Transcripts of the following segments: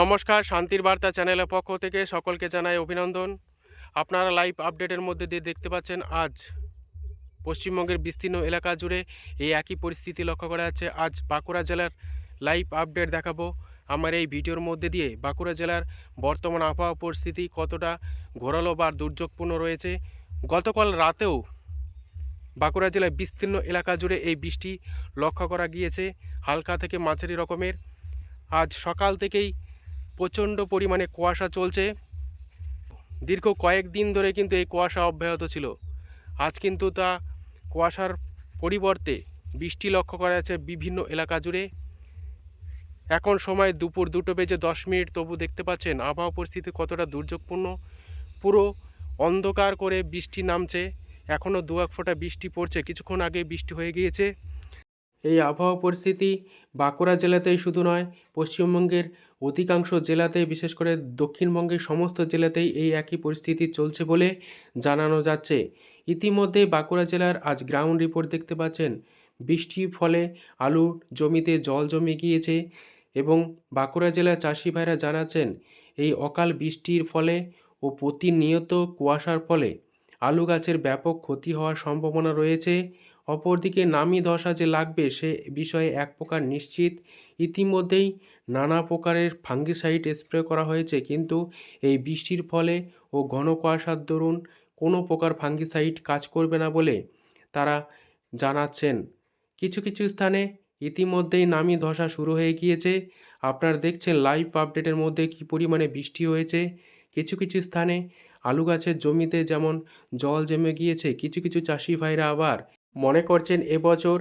নমস্কার, শান্তির বার্তা চ্যানেলের পক্ষ থেকে সকলকে জানাই অভিনন্দন। আপনারা লাইভ আপডেটের মধ্যে দিয়ে দেখতে পাচ্ছেন, আজ পশ্চিমবঙ্গের বিস্তীর্ণ এলাকা জুড়ে এই একই পরিস্থিতি লক্ষ্য করা যাচ্ছে। আজ বাঁকুড়া জেলার লাইভ আপডেট দেখাবো। আমার এই ভিডিওর মধ্যে দিয়ে বাঁকুড়া জেলার বর্তমান আবহাওয়া পরিস্থিতি কতটা ঘোরালো বা দুর্যোগপূর্ণ রয়েছে। গতকাল রাতেও বাঁকুড়া জেলার বিস্তীর্ণ এলাকা জুড়ে এই বৃষ্টি লক্ষ্য করা গিয়েছে, হালকা থেকে মাঝারি রকমের। আজ সকাল থেকেই প্রচণ্ড পরিমাণে কুয়াশা চলছে। দীর্ঘ কয়েকদিন ধরে কিন্তু এই কুয়াশা অব্যাহত ছিল। আজ কিন্তু তা কুয়াশার পরিবর্তে বৃষ্টি লক্ষ্য করা যাচ্ছে বিভিন্ন এলাকা জুড়ে। এখন সময় দুপুর দুটো বেজে দশ মিনিট, তবু দেখতে পাচ্ছেন আবহাওয়া পরিস্থিতি কতটা দুর্যোগপূর্ণ। পুরো অন্ধকার করে বৃষ্টি নামছে। এখনও দু এক ফোঁটা বৃষ্টি পড়ছে। কিছুক্ষণ আগে বৃষ্টি হয়ে গিয়েছে। এই আবহাওয়া পরিস্থিতি বাঁকুড়া জেলাতেই শুধু নয়, পশ্চিমবঙ্গের অধিকাংশ জেলাতে বিশেষ করে দক্ষিণবঙ্গের সমস্ত জেলাতেই এই একই পরিস্থিতি চলছে বলে জানানো যাচ্ছে। ইতিমধ্যে বাঁকুড়া জেলার আজ গ্রাউন্ড রিপোর্ট দেখতে পাচ্ছেন, বৃষ্টির ফলে আলুর জমিতে জল জমে গিয়েছে এবং বাঁকুড়া জেলার চাষি ভাইরা জানাচ্ছেন, এই অকাল বৃষ্টির ফলে ও প্রতিনিয়ত কুয়াশার ফলে আলু গাছের ব্যাপক ক্ষতি হওয়ার সম্ভাবনা রয়েছে অপরদিকে নামি ধসা যে লাগবে সে বিষয়ে এক প্রকার নিশ্চিত। ইতিমধ্যেই নানা প্রকারের ফাঙ্গিসাইড স্প্রে করা হয়েছে, কিন্তু এই বৃষ্টির ফলে ও ঘন কুয়াশার দরুন কোনো প্রকার ফাঙ্গিসাইড কাজ করবে না বলে তারা জানাচ্ছেন। কিছু কিছু স্থানে ইতিমধ্যেই নামি ধসা শুরু হয়ে গিয়েছে। আপনারা দেখছেন লাইভ আপডেটের মধ্যে কী পরিমাণে বৃষ্টি হয়েছে। কিছু কিছু স্থানে আলু গাছের জমিতে যেমন জল জমে গিয়েছে, কিছু কিছু চাষি ভাইরা আবার মনে করছেন এবছর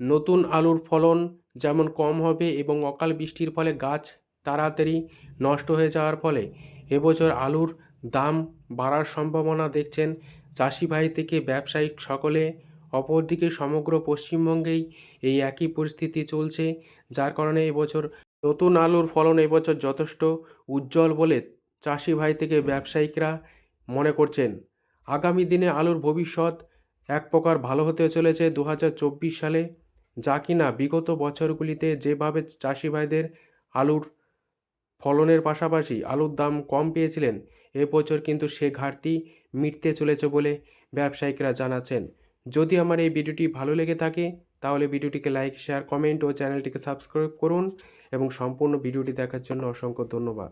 নতুন আলুর ফলন যেমন কম হবে এবং অকাল বৃষ্টির ফলে গাছ তাড়াতাড়ি নষ্ট হয়ে যাওয়ার ফলে এবছর আলুর দাম বাড়ার সম্ভাবনা দেখছেন চাষি ভাই থেকে ব্যবসায়িক সকলে। অপরদিকে সমগ্র পশ্চিমবঙ্গেই এই একই পরিস্থিতি চলছে, যার কারণে এবছর নতুন আলুর ফলন এবছর যথেষ্ট উজ্জ্বল বলে চাষি ভাই থেকে ব্যবসায়িকরা মনে করছেন। আগামী দিনে আলুর ভবিষ্যৎ এক প্রকার ভালো হতে চলেছে দু হাজার চব্বিশ সালে, যা কিনা বিগত বছরগুলিতে যেভাবে চাষি ভাইদের আলুর ফলনের পাশাপাশি আলুর দাম কম পেয়েছিলেন এবছর কিন্তু সে ঘাটতি মিটতে চলেছে বলে ব্যবসায়িকরা জানাচ্ছেন। যদি আমার এই ভিডিওটি ভালো লেগে থাকে, তাহলে ভিডিওটিকে লাইক, শেয়ার, কমেন্ট ও চ্যানেলটিকে সাবস্ক্রাইব করুন এবং সম্পূর্ণ ভিডিওটি দেখার জন্য অসংখ্য ধন্যবাদ।